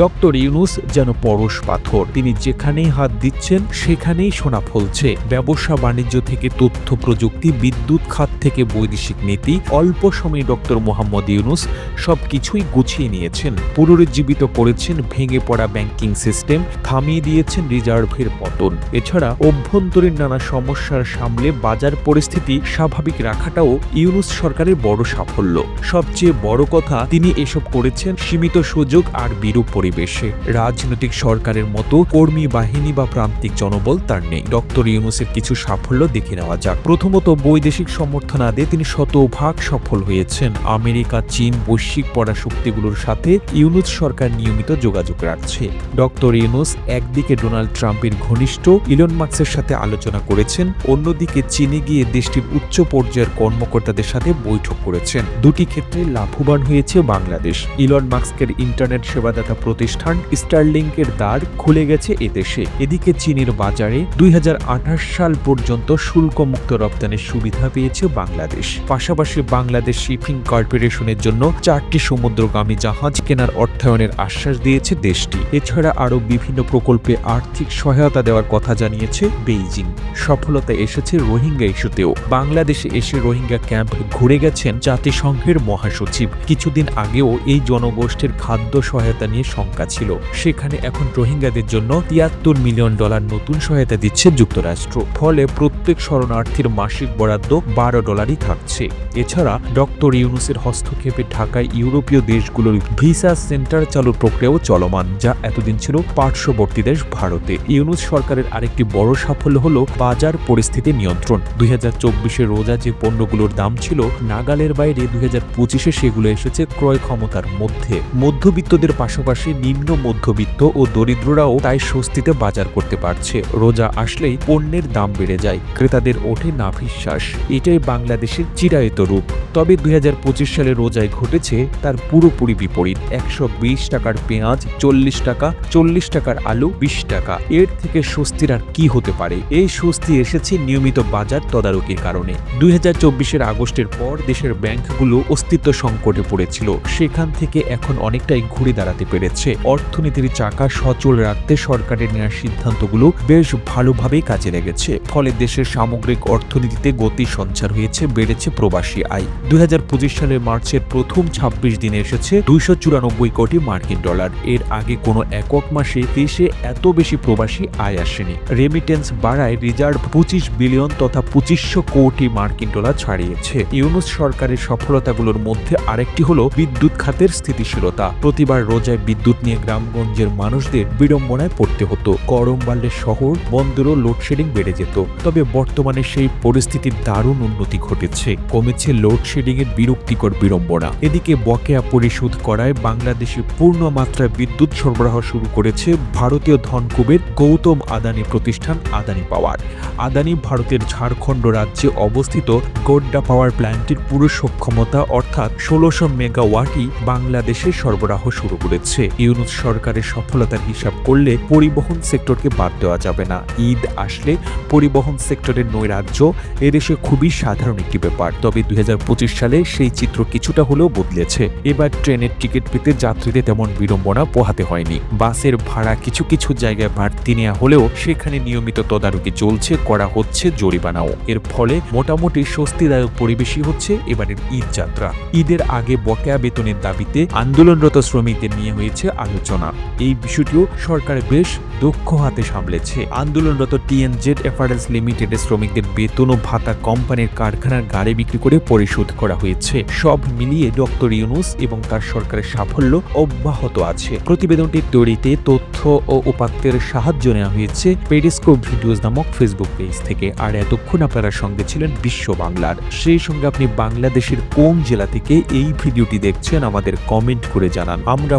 Doctor Yunus যেন পরশ পাথর। তিনি যেখানেই হাত দিচ্ছেন, সেখানেই সোনা ফলছে। ব্যবসা বাণিজ্য থেকে তথ্য প্রযুক্তি, বিদ্যুৎ খাত থেকে বৈদেশিক নীতি, অল্প সময়ে ডক্টর মোহাম্মদ ইউনুস সবকিছুই গুছিয়ে নিয়েছেন। পুনরুজ্জীবিত করেছেন ভেঙে পড়া ব্যাংকিং সিস্টেম, থামিয়ে দিয়েছেন রিজার্ভের পতন। এছাড়া অভ্যন্তরীণ নানা সমস্যার সামলে বাজার পরিস্থিতি স্বাভাবিক রাখাটাও ইউনুস সরকারের বড় সাফল্য। সবচেয়ে বড় কথা, তিনি এসব করেছেন সীমিত সুযোগ আর বিরূপ পরিবেশে রাজনৈতিক সরকারের মতো কর্মী, বাহিনী বা প্রান্তিক জনবল তার নেই। ডক্টর ইউনুসের কিছু সাফল্য দেখে নেওয়া যাক। প্রথমত, বৈদেশিক সমর্থন আদে তিনি শতভাগ সফল হয়েছেন। আমেরিকা, চীন, বৈশ্বিক পরাশক্তিগুলোর সাথে ইউনুস সরকার নিয়মিত যোগাযোগ রাখছে। ডক্টর ইউনুস একদিকে ডোনাল্ড ট্রাম্পের ঘনিষ্ঠ ইলন মার্কসের সাথে আলোচনা করেছেন, অন্যদিকে চীনে গিয়ে দেশটির উচ্চ পর্যায়ের কর্মকর্তাদের সাথে বৈঠক করেছেন। দুটি ক্ষেত্রে লাভবান হয়েছে বাংলাদেশ। ইলন মাস্কের ইন্টারনেট সেবাদাতা প্রতিষ্ঠান স্টারলিংকের দ্বার খুলে গেছে এদেশে এদিকে চীনের বাজারে দুই হাজার আঠাশ সাল পর্যন্ত শুল্কমুক্ত রপ্তানির সুবিধা পেয়েছে বাংলাদেশ। পাশাপাশি বাংলাদেশ শিপিং কর্পোরেশনের জন্য চারটি সমুদ্রগামী জাহাজ কেনার অর্থায়নের আশ্বাস দিয়েছে দেশটি। এছাড়া আরও বিভিন্ন প্রকল্পে আর্থিক সহায়তা দেওয়ার কথা জানিয়েছে বেইজিং। সফলতা এসেছে রোহিঙ্গা ইস্যুতেও। বাংলাদেশে এসে রোহিঙ্গা ক্যাম্প ঘুরে গেছেন জাতিসংঘের মহাসচিব। কিছুদিন আগেও এই জনগোষ্ঠীর খাদ্য সহায়তা নিয়ে শঙ্কা ছিল। সেখানে এখন রোহিঙ্গাদের জন্য তিয়াত্তর মিলিয়ন ডলার নতুন সহায়তা দিচ্ছে যুক্তরাষ্ট্র। ফলে প্রত্যেক শরণার্থীর মাসিক বরাদ্দ বারো ডলারই থাকছে। এছাড়া ডক্টর ইউনুসের হস্তক্ষেপে ঢাকায় ইউরোপীয় দেশগুলোর ভিসা সেন্টার চালুর প্রক্রিয়াও চলমান, যা এতদিন ছিল পার্শ্ববর্তী দেশ ভারতে। ইউনুস সরকারের আরেকটি বড় সাফল্য হল বাজার পরিস্থিতি নিয়ন্ত্রণ। দুই হাজার চব্বিশে রোজা যে পণ্যগুলোর দাম ছিল, নাগালের বাইরে দুই হাজার পঁচিশে সেগুলো এসেছে ক্রয় ক্ষমতার মধ্যে। মধ্যবিত্তদের পাশাপাশি নিম্ন মধ্যবিত্ত ও দরিদ্ররাও তাই স্বস্তিতে বাজার করতে পারছে। রোজা আসলেই পণ্যের দাম বেড়ে যায়। ক্রেতাদের ওঠে নাভিশ্বাস এটাই বাংলাদেশের চিরায়ত রূপ। তবে দুই হাজার পঁচিশ সালে রোজায় ঘটেছে তার পুরোপুরি বিপরীত। একশো বিশ টাকার পেঁয়াজ, চল্লিশ টাকা, চল্লিশ টাকার আলু, বিশ টাকা। এর থেকে স্বস্তির আর কি হতে পারে? এই স্বস্তি এসেছে নিয়মিত বাজার তদারকির কারণে। দুই চব্বিশের আগস্টের পর দেশের ব্যাংকগুলো অস্তিত্ব সংকটে পড়েছিল। সেখান থেকে এখন অনেকটাই ঘুরে দাঁড়াতে পেরেছে। অর্থনীতির চাকা সচল রাখতে সরকারের নেওয়ার সিদ্ধান্তগুলো বেশ ভালোভাবেই কাজে লেগেছে। ফলে দেশের সামগ্রিক অর্থনীতিতে গতি সঞ্চার হয়েছে, বেড়েছে প্রবাসী আয়। দুই সালের মার্চের প্রথম ২৬ দিনে এসেছে দুইশো চুরানব্বই কোটি মার্কিন ডলার। এর আগে কোনো একক মাসে দেশে এত বেশি প্রবাসী আয় আসেনি। রেমিটেন্স বাড়ায় রিজার্ভ পঁচিশ বিলিয়ন তথা পঁচিশশো কোটি মার্কিন ডলার ছাড়িয়েছে। ইউনুস সরকারের সফলতাগুলোর মধ্যে আরেকটি হলো বিদ্যুৎ খাতের স্থিতিশীলতা। প্রতিবার রোজায় বিদ্যুৎ নিয়ে গ্রামগঞ্জের মানুষদের বিড়ম্বনায় পড়তে হতো। গরম বাড়লে শহর বন্দরও লোডশেডিং বেড়ে যেত। তবে বর্তমানে সেই পরিস্থিতির দারুণ উন্নতি ঘটেছে। কমেছে লোডশেডিং এর বিরক্তিকর বিড়ম্বনা। এদিকে বকেয়া পরিশোধ করায় বাংলাদেশে পূর্ণ মাত্রায় বিদ্যুৎ সরবরাহ শুরু করেছে ভারতীয় ধনকুবের গৌতম আদানি প্রতিষ্ঠান আদানি পাওয়ার। আদানি ভারতের ঝাড়খণ্ড রাজ্যে অবস্থিত গোড্ডা পাওয়ার প্ল্যান্টের পুরো সক্ষমতা অর্থাৎ ষোলোশো মেগাওয়াটই বাংলাদেশে সরবরাহ শুরু করেছে। ইউনুস সরকারের সফলতার হিসাব করলে পরিবহন সেক্টরকে বাদ দেওয়া যাবে না। ঈদ আসলে পরিবহন সেক্টরের নৈরাজ্য, এদেশে খুবই সাধারণ একটি ব্যাপার। তবে দুই হাজার পঁচিশ সালে সেই চিত্র কিছুটা হলেও বদলেছে। এবার ট্রেনের টিকিট পেতে যাত্রীদের তেমন বিড়ম্বনা পোহাতে হয়নি। বাসের ভাড়া কিছু কিছু জায়গায় বাড়তি নেওয়া হলেও সেখানে নিয়মিত তদারকি চলছে, করা হচ্ছে জরিমানাও। এর ফলে মোটামুটি স্বস্তিদায়ক পরিবেশই হচ্ছে এবারের ঈদ যাত্রা। ঈদের আগে বকেয়া বেতনের দাবিতে আন্দোলনরত শ্রমিকদের নিয়ে হয়েছে আলোচনা। এই বিষয়টিও সরকার বেশ দক্ষ হাতে সামলেছে। আন্দোলনরত টিএনজেড এফারেন্স লিমিটেডের শ্রমিকদের বেতন ও ভাতা কোম্পানির কারখানার গাড়ি বিক্রি করে পরিশোধ করা হয়েছে। সব মিলিয়ে ডক্টর ইউনুস এবং তার সরকারের সাফল্য অব্যাহত আছে। প্রতিবেদনটি তৈরিতে তথ্য ও উপাত্তের সাহায্য নেওয়া হয়েছে পেডিস্কোপ ভিডিওস নামক ফেসবুক পেজ থেকে। আর এতক্ষণ আপনারা সঙ্গে ছিলেন বিশ্ব বাংলার। সেই সঙ্গে আপনি বাংলাদেশের কোন জেলা থেকে এই ভিডিওটি দেখছেন আমাদের কমেন্ট করে জানান। আমরা